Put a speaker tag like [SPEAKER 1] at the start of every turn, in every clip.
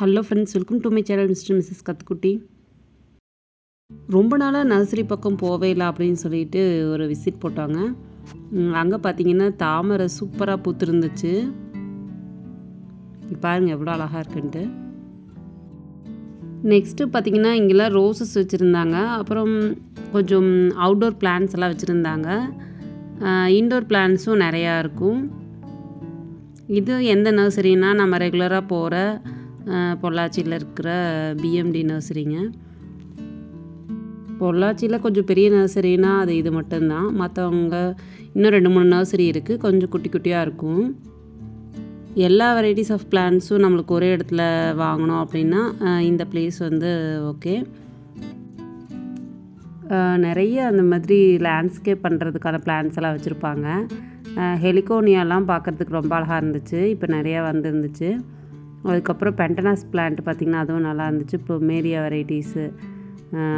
[SPEAKER 1] Hello friends welcome to my channel mister missus Kathukutti ரொம்ப நாளாக nursery பக்கம் போவே இல்லை அப்படின்னு சொல்லிட்டு ஒரு விசிட் போட்டாங்க. அங்கே பார்த்தீங்கன்னா தாமரை சூப்பராக பூத்துருந்துச்சு. பாருங்கள் எவ்வளோ அழகாக இருக்குன்ட்டு. நெக்ஸ்ட்டு பார்த்தீங்கன்னா இங்கெல்லாம் ரோசஸ் வச்சுருந்தாங்க. அப்புறம் கொஞ்சம் அவுட்டோர் பிளான்ஸ் எல்லாம் வச்சுருந்தாங்க. இன்டோர் பிளான்ஸும் நிறையா இருக்கும். இது எந்த நர்சரின்னா நம்ம ரெகுலராக போகிற பொள்ளாச்சியில் இருக்கிற பிஎம்டி நர்சரிங்க. பொள்ளாச்சியில் கொஞ்சம் பெரிய நர்சரினா அது இது மட்டும்தான். மற்றவங்க இன்னும் ரெண்டு மூணு நர்சரி இருக்குது கொஞ்சம் குட்டி குட்டியாக இருக்கும். எல்லா வெரைட்டிஸ் ஆஃப் பிளான்ஸும் நம்மளுக்கு ஒரே இடத்துல வாங்கணும் அப்படின்னா இந்த பிளேஸ் வந்து ஓகே நிறைய அந்த மாதிரி லேண்ட்ஸ்கேப் பண்ணுறதுக்கான பிளான்ஸ் எல்லாம் வச்சுருப்பாங்க. ஹெலிகோனியாலாம் பார்க்குறதுக்கு ரொம்ப அழகாக இருந்துச்சு. இப்போ நிறையா வந்துருந்துச்சு. அதுக்கப்புறம் பென்டனாஸ் பிளான்ட் பார்த்திங்கன்னா அதுவும் நல்லா இருந்துச்சு. இப்போ மேரியா வெரைட்டிஸு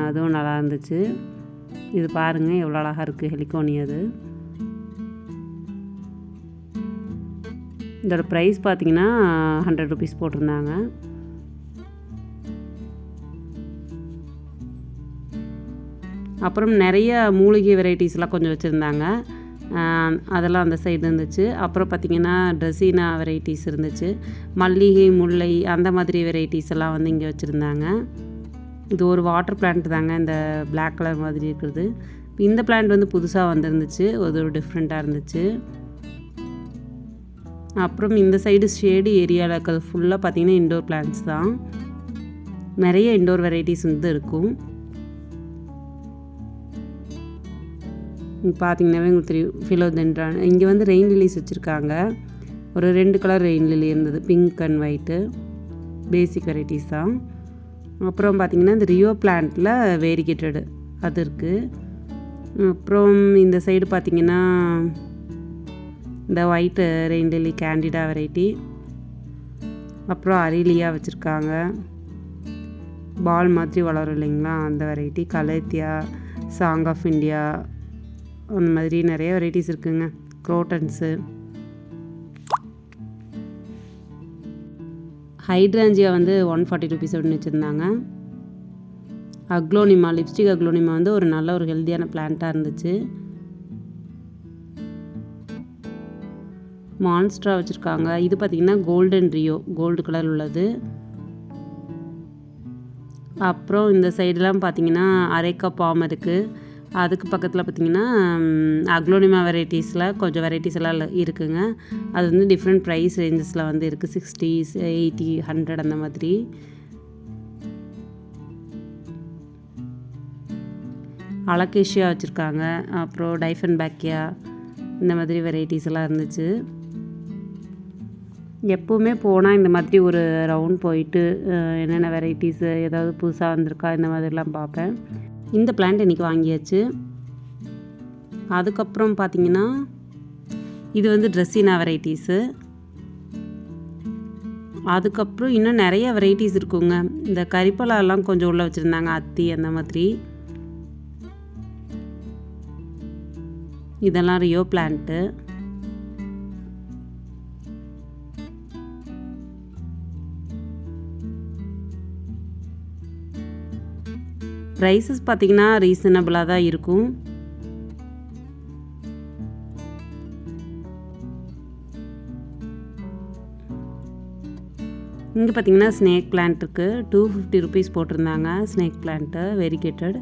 [SPEAKER 1] அதுவும் நல்லா இருந்துச்சு. இது பாருங்கள் எவ்வளோ அழகாக இருக்குது ஹெலிகோனி அது. இதோட ப்ரைஸ் பார்த்தீங்கன்னா ஹண்ட்ரட் ருபீஸ் போட்டிருந்தாங்க. அப்புறம் நிறைய மூலிகை வெரைட்டிஸ்லாம் கொஞ்சம் வச்சுருந்தாங்க. அதெல்லாம் அந்த சைடு இருந்துச்சு. அப்புறம் பார்த்திங்கன்னா ட்ரெஸ்ஸினா வெரைட்டிஸ் இருந்துச்சு. மல்லிகை முல்லை அந்த மாதிரி வெரைட்டிஸ் எல்லாம் வந்து இங்கே வச்சுருந்தாங்க. இது ஒரு வாட்டர் பிளான்ட் தாங்க இந்த பிளாக் கலர் மாதிரி இருக்கிறது. இந்த பிளான்ட் வந்து புதுசாக வந்திருந்துச்சு அது ஒரு டிஃப்ரெண்ட்டாக இருந்துச்சு. அப்புறம் இந்த சைடு ஷேடு ஏரியாவில் இருக்கிறது ஃபுல்லாக பார்த்திங்கன்னா இண்டோர் பிளான்ட்ஸ் தான். நிறைய இண்டோர் வெரைட்டிஸ் வந்து இருக்கும். பார்த்தீங்கன்னாவே உங்களுக்கு தெரியும் ஃபிலோதென்ட்ரான் இங்கே வந்து ரெயின் லிலிஸ் வச்சுருக்காங்க. ஒரு ரெண்டு கலர் ரெயின் லிலி இருந்தது. Pink and white basic varieties தான். அப்புறம் பார்த்திங்கன்னா இந்த ரியோ பிளான்ட்டில் வேரிகேட்டடு அது இருக்குது அப்புறம் இந்த சைடு பார்த்திங்கன்னா இந்த white rain lily candida variety அப்புறம் அரிலியா வச்சுருக்காங்க. பால் மாதிரி வளரும் இல்லைங்களா அந்த variety calathea song of India அந்த மாதிரி நிறைய வெரைட்டிஸ் இருக்குங்க. குரோட்டன்ஸு ஹைட்ராஞ்சியா வந்து ஒன் ஃபார்ட்டி ருபீஸ் அப்படின்னு வச்சுருந்தாங்க. அக்லோனிமா லிப்ஸ்டிக் அக்லோனிமா வந்து ஒரு நல்ல ஒரு ஹெல்த்தியான பிளான்ட்டாக இருந்துச்சு. மான்ஸ்ட்ரா வச்சுருக்காங்க. இது பார்த்திங்கன்னா கோல்டன் ரியோ கோல்டு கலர் உள்ளது. அப்புறம் இந்த சைடெலாம் பார்த்தீங்கன்னா அரைக்கா பாம் இருக்குது அதுக்கு பக்கத்தில் பார்த்தீங்கன்னா அக்லோனிமா வெரைட்டிஸில் கொஞ்சம் வெரைட்டிஸ் எல்லாம் இருக்குதுங்க அது வந்து டிஃப்ரெண்ட் ப்ரைஸ் ரேஞ்சஸில் வந்து இருக்குது சிக்ஸ்டீஸ் எயிட்டி ஹண்ட்ரட் அந்த மாதிரி. அலகேஷியா வச்சுருக்காங்க. அப்புறம் டைஃபன் பேக்கியா இந்த மாதிரி வெரைட்டிஸ் எல்லாம் இருந்துச்சு. எப்போவுமே போனால் இந்த மாதிரி ஒரு ரவுண்ட் போயிட்டு என்னென்ன வெரைட்டிஸு ஏதாவது புதுசாக வந்திருக்கா இந்த மாதிரிலாம் பார்ப்பேன். இந்த பிளான்ட் இன்றைக்கி வாங்கியாச்சு. அதுக்கப்புறம் பார்த்தீங்கன்னா இது வந்து ட்ரெஸ்ஸினா வெரைட்டிஸு அதுக்கப்புறம் இன்னும் நிறைய வெரைட்டிஸ் இருக்குங்க. இந்த கறிப்பலாலாம் கொஞ்சம் உள்ளே வச்சுருந்தாங்க அத்தி அந்த மாதிரி. இதெல்லாம் ரியோ பிளான்ட்டு ப்ரைஸஸ் பார்த்தீங்கன்னா ரீசனபிளாக தான் இருக்கும். இங்கே பார்த்தீங்கன்னா ஸ்னேக் பிளான்ட் இருக்குது டூ ஃபிஃப்டி ருபீஸ் போட்டிருந்தாங்க. Snake plant variegated.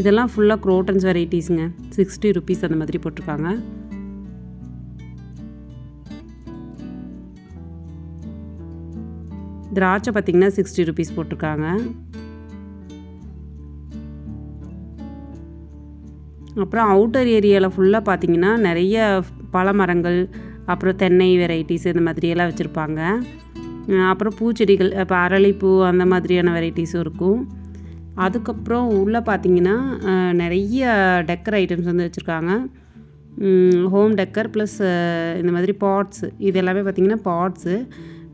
[SPEAKER 1] இதெல்லாம் ஃபுல்லாக குரோட்டன்ஸ் வெரைட்டிஸுங்க சிக்ஸ்டி ருபீஸ் அந்த மாதிரி போட்டிருக்காங்க. திராட்சை பார்த்திங்கன்னா சிக்ஸ்டி ருபீஸ் போட்டிருக்காங்க. அப்புறம் அவுட்டர் ஏரியாவில் ஃபுல்லாக பார்த்தீங்கன்னா நிறைய பழமரங்கள் அப்புறம் தென்னை வெரைட்டிஸ் இந்த மாதிரியெல்லாம் வச்சுருப்பாங்க. அப்புறம் பூச்செடிகள் இப்போ அரளிப்பூ அந்த மாதிரியான வெரைட்டிஸும் இருக்கும். அதுக்கப்புறம் உள்ளே பார்த்தீங்கன்னா நிறைய டெக்கர் ஐட்டம்ஸ் வந்து வச்சுருக்காங்க. ஹோம் டெக்கர் ப்ளஸ் இந்த மாதிரி பாட்ஸு இது எல்லாமே பார்த்தீங்கன்னா பாட்ஸு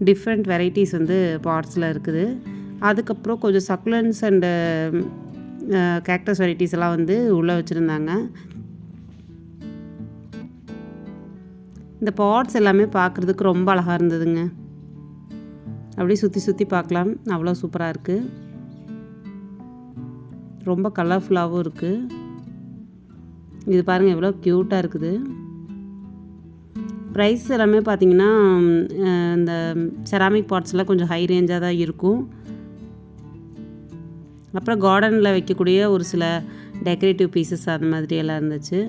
[SPEAKER 1] டிஃப்ரெண்ட் வெரைட்டிஸ் வந்து பாட்ஸில் இருக்குது. அதுக்கப்புறம் கொஞ்சம் சக்குலன்ஸ் அண்டு கேக்டஸ் வெரைட்டிஸ் எல்லாம் வந்து உள்ளே வச்சுருந்தாங்க. இந்த பாட்ஸ் எல்லாமே பார்க்குறதுக்கு ரொம்ப அழகாக இருந்ததுங்க. அப்படியே சுற்றி சுற்றி பார்க்கலாம். அவ்வளோ சூப்பராக இருக்குது ரொம்ப கலர்ஃபுல்லாகவும் இருக்குது இது பாருங்கள் எவ்வளோ க்யூட்டாக இருக்குது. ப்ரைஸ் எல்லாமே பார்த்தீங்கன்னா இந்த செராமிக் பாட்ஸ்லாம் கொஞ்சம் ஹை ரேஞ்சாக தான் இருக்கும். அப்புறம் கார்டனில் வைக்கக்கூடிய ஒரு சில டெக்கரேட்டிவ் பீசஸ் அந்த மாதிரி எல்லாம் இருந்துச்சு.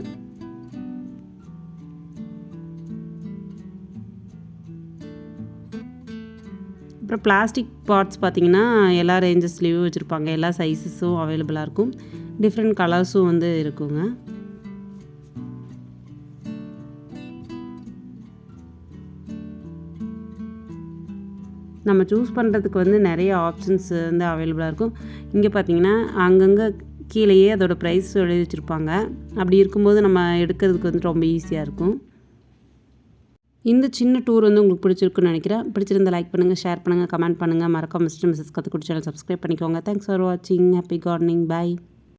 [SPEAKER 1] அப்புறம் பிளாஸ்டிக் பாட்ஸ் பார்த்தீங்கன்னா எல்லா ரேஞ்சஸ்லேயும் வச்சுருப்பாங்க. எல்லா சைஸஸும் அவைலபிளாக இருக்கும். டிஃப்ரெண்ட் கலர்ஸும் வந்து இருக்குங்க. நம்ம சூஸ் பண்ணுறதுக்கு வந்து நிறைய ஆப்ஷன்ஸ் வந்து அவைலபிளாக இருக்கும். இங்கே பார்த்தீங்கன்னா அங்கங்கே கீழேயே அதோடய ப்ரைஸ் எழுதி வச்சுருப்பாங்க. அப்படி இருக்கும்போது நம்ம எடுக்கிறதுக்கு வந்து ரொம்ப ஈஸியாக இருக்கும். இந்த சின்ன டூர் வந்து உங்களுக்கு பிடிச்சிருக்குன்னு நினைக்கிறேன். பிடிச்சிருந்தா லைக் பண்ணுங்கள் ஷேர் பண்ணுங்கள் கமெண்ட் பண்ணுங்கள் மறக்காம mister missus Kathukutti channel subscribe பண்ணிக்கோங்க. தேங்க்ஸ் ஃபார் வாட்சிங் ஹாப்பி கார்டனிங் பை